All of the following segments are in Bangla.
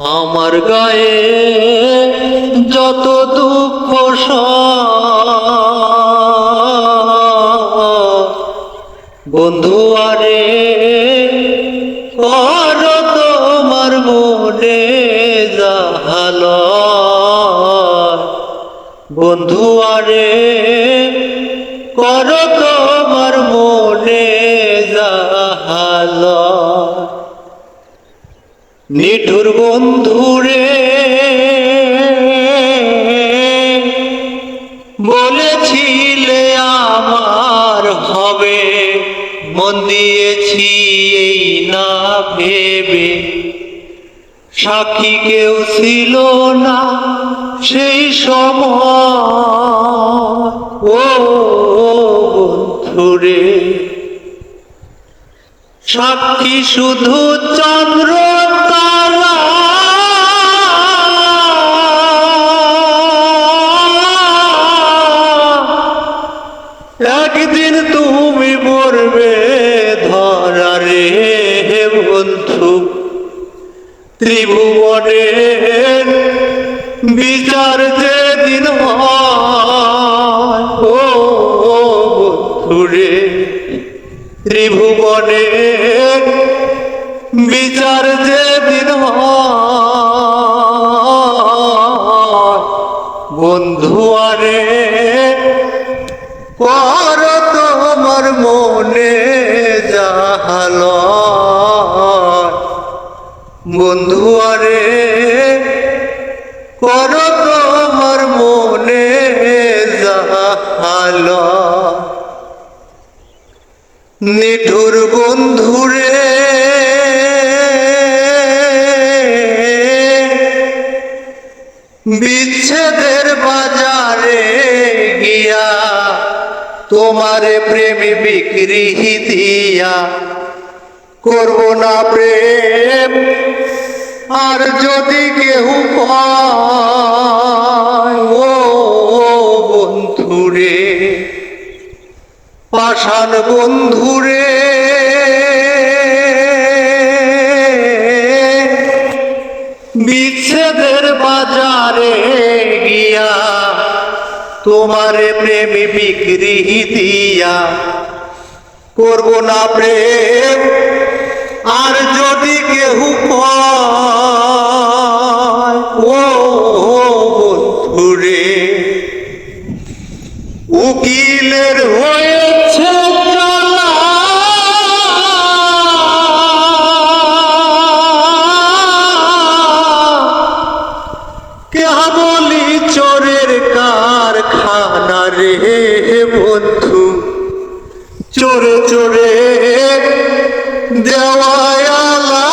আমার গায়ে যত দুঃখ বন্ধু আরে তোমার মনে জাহাল বন্ধু আরে, কর তোমার মনে জাহাল নিঠুর বন্ধুরে, বলেছিলে আমার হবে, মন দিয়েছি এই না ভেবে। সাক্ষী কেউ ছিল না সেই সময়। ও বন্ধুরে, সাক্ষী শুধু চন্দ্র একদিন তুমি মরবে ধরারে হে বন্ধু। ত্রিভুবনের বিচার যেদিন ও বন্ধুরে, ত্রিভুবনের বিচার যেদিন বন্ধু আরে কর তোমার মনে জাহাল বন্ধু আরে কর তোমার মনে জাহাল নিঠুর বন্ধুরে বিচ্ছেদের তোমার প্রেম বিক্রি দিয়া করব না প্রেম। আর যদি কেহ ও বন্ধুরে পাষাণ বন্ধুরে তোমার প্রেমে বিক্রি দিয়া করব না প্রেম। আর যদি কেহ ও উকিলের হয়েছে চোরে চোরে দেওয়ালা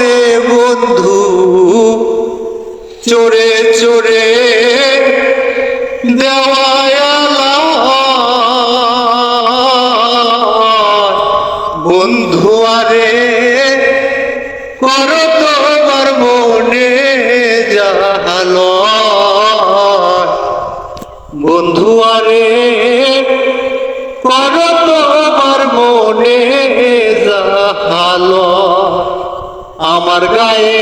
রে বন্ধু। চোরে চোরে দেওয়ালা বন্ধু আরে কর তোমার কর তোমার মনে জাহাল। আমার গায়ে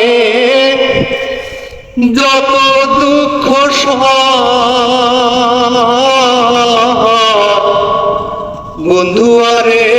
যত দুঃখ বন্ধু আরে